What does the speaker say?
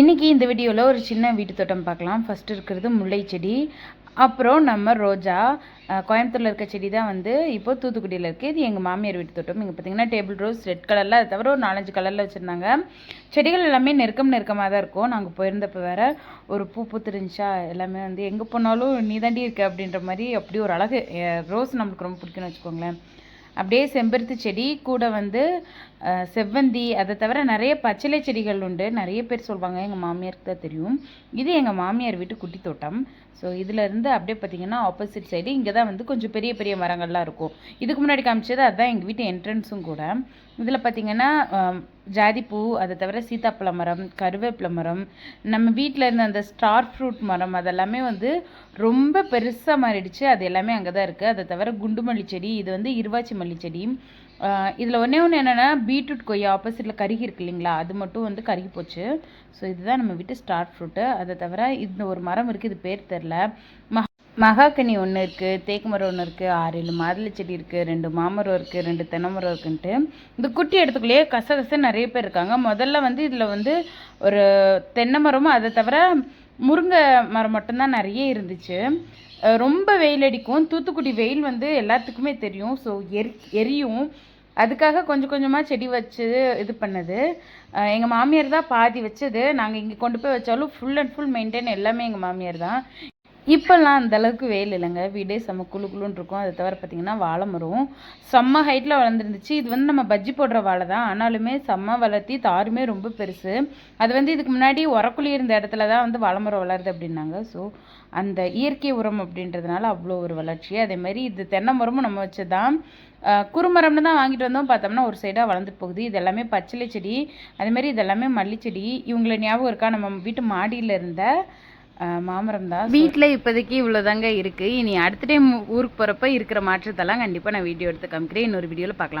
இன்றைக்கி இந்த வீடியோவில் ஒரு சின்ன வீட்டு தோட்டம் பார்க்கலாம். ஃபஸ்ட்டு இருக்கிறது முல்லை செடி அப்புறம் நம்ம ரோஜா கோயம்புத்தூரில் இருக்க செடி தான் வந்து இப்போ தூத்துக்குடியில் இருக்குது இது எங்கள் மாமியார் வீட்டு தோட்டம். இங்கே பார்த்தீங்கன்னா டேபிள் ரோஸ் ரெட் கலரில் அது தவிர ஒரு நாலஞ்சு கலரில் வச்சுருந்தாங்க. செடிகள் எல்லாமே நெருக்கம் நெருக்கமாக தான் இருக்கும். நாங்கள் போயிருந்தப்போ வேறு ஒரு பூ பூத்துருந்துச்சா? எல்லாமே வந்து எங்கே போனாலும் நீ தாண்டி இருக்க அப்படின்ற மாதிரி அப்படி ஒரு அழகு. ரோஸ் நம்மளுக்கு ரொம்ப பிடிக்கும்னு வச்சுக்கோங்களேன். அப்படியே செம்பருத்தி செடி கூட வந்து செவ்வந்தி அதை தவிர நிறைய பச்சிலை செடிகள் உண்டு. நிறைய பேர் சொல்லுவாங்க எங்கள் மாமியாருக்கு தான் தெரியும். இது எங்கள் மாமியார் வீட்டு குட்டி தோட்டம். ஸோ இதிலேருந்து அப்படியே பார்த்தீங்கன்னா ஆப்போசிட் சைடு இங்கே தான் வந்து கொஞ்சம் பெரிய பெரிய மரங்கள்லாம் இருக்கும். இதுக்கு முன்னாடி காமிச்சது அதுதான் எங்கள் வீட்டு என்ட்ரன்ஸும் கூட. இதில் பார்த்தீங்கன்னா ஜாதிப்பூ அதை தவிர சீத்தாப்பழ மரம் கருவேப்பிலை மரம் நம்ம வீட்டில் இருந்த அந்த ஸ்டார் ஃப்ரூட் மரம் அதெல்லாமே வந்து ரொம்ப பெருசாக மாறிடுச்சு. அது எல்லாமே அங்கே தான் இருக்குது அதை தவிர குண்டு மல்லி செடி இது வந்து இருவாச்சி மல்லி செடி. இதில் ஒன்றே ஒன்று என்னென்னா பீட்ரூட் கொய்யா ஆப்போசிட்டில் கருகி இருக்கு இல்லைங்களா? அது மட்டும் வந்து கருகி போச்சு. ஸோ இதுதான் நம்ம வீட்டு ஸ்டார் ஃப்ரூட்டு அதை தவிர இந்த ஒரு மரம் இருக்குது இது பேர் தெரில மகாக்கனி ஒன்று இருக்குது தேக்கு மரம் ஒன்று இருக்குது ஆறு ஏழு மாதுளை செடி இருக்குது ரெண்டு மாமரம் இருக்குது ரெண்டு தென்னை மரம் இருக்குன்ட்டு. இந்த குட்டி இடத்துக்குள்ளேயே கசகச நிறைய பேர் இருக்காங்க. முதல்ல வந்து இதில் வந்து ஒரு தென்னை மரமும் அதை தவிர முருங்கை மரம் மட்டும்தான் நிறைய இருந்துச்சு. ரொம்ப வெயில் அடிக்கும். தூத்துக்குடி வெயில் வந்து எல்லாத்துக்குமே தெரியும். ஸோ எரி எரியும். அதுக்காக கொஞ்சம் கொஞ்சமாக செடி வச்சு இது பண்ணது. எங்கள் மாமியார் தான் பாதி வச்சது. நாங்கள் இங்கே கொண்டு போய் வச்சாலும் ஃபுல் அண்ட் ஃபுல் மெயின்டைன் எல்லாமே எங்கள் மாமியார் தான். இப்போல்லாம் அந்தளவுக்கு வெயில் இல்லைங்க. வீடே செம்ம குளு குளுன்னு இருக்கும். அதை தவிர பார்த்திங்கன்னா வாழை மரம். செம்ம ஹைட்டில் வளர்ந்துருந்துச்சு. இது வந்து நம்ம பஜ்ஜி போடுற வாழை தான். ஆனாலுமே செம்ம வளர்த்தி தாருமே ரொம்ப பெருசு. அது வந்து இதுக்கு முன்னாடி உரக்குழி இருந்த இடத்துல தான் வந்து வாழை மரம் வளருது அப்படின்னாங்க. ஸோ அந்த இயற்கை உரம் அப்படின்றதுனால அவ்வளோ ஒரு வளர்ச்சி. அதே மாதிரி இது தென்னை மரமும் நம்ம வச்சது தான் குறுமரம்னு தான் வாங்கிட்டு வந்தோம். பார்த்தோம்னா ஒரு சைடாக வளர்ந்துட்டு போகுது. இது எல்லாமே பச்சிலை செடி. அதே மாதிரி இது எல்லாமே மல்லிச்செடி. இவங்களை ஞாபகம் இருக்கா? நம்ம வீட்டு மாடியில் இருந்த மாமரம் தான். வீட்டில் இப்போதைக்கு இவ்வளோதாங்க இருக்குது இனி அடுத்த டைம் ஊருக்கு போகிறப்ப இருக்கிற மாற்றத்தெல்லாம் கண்டிப்பாக நான் வீடியோ எடுத்து காமிக்கிறேன். இன்னொரு வீடியோவில் பார்க்கலாம்.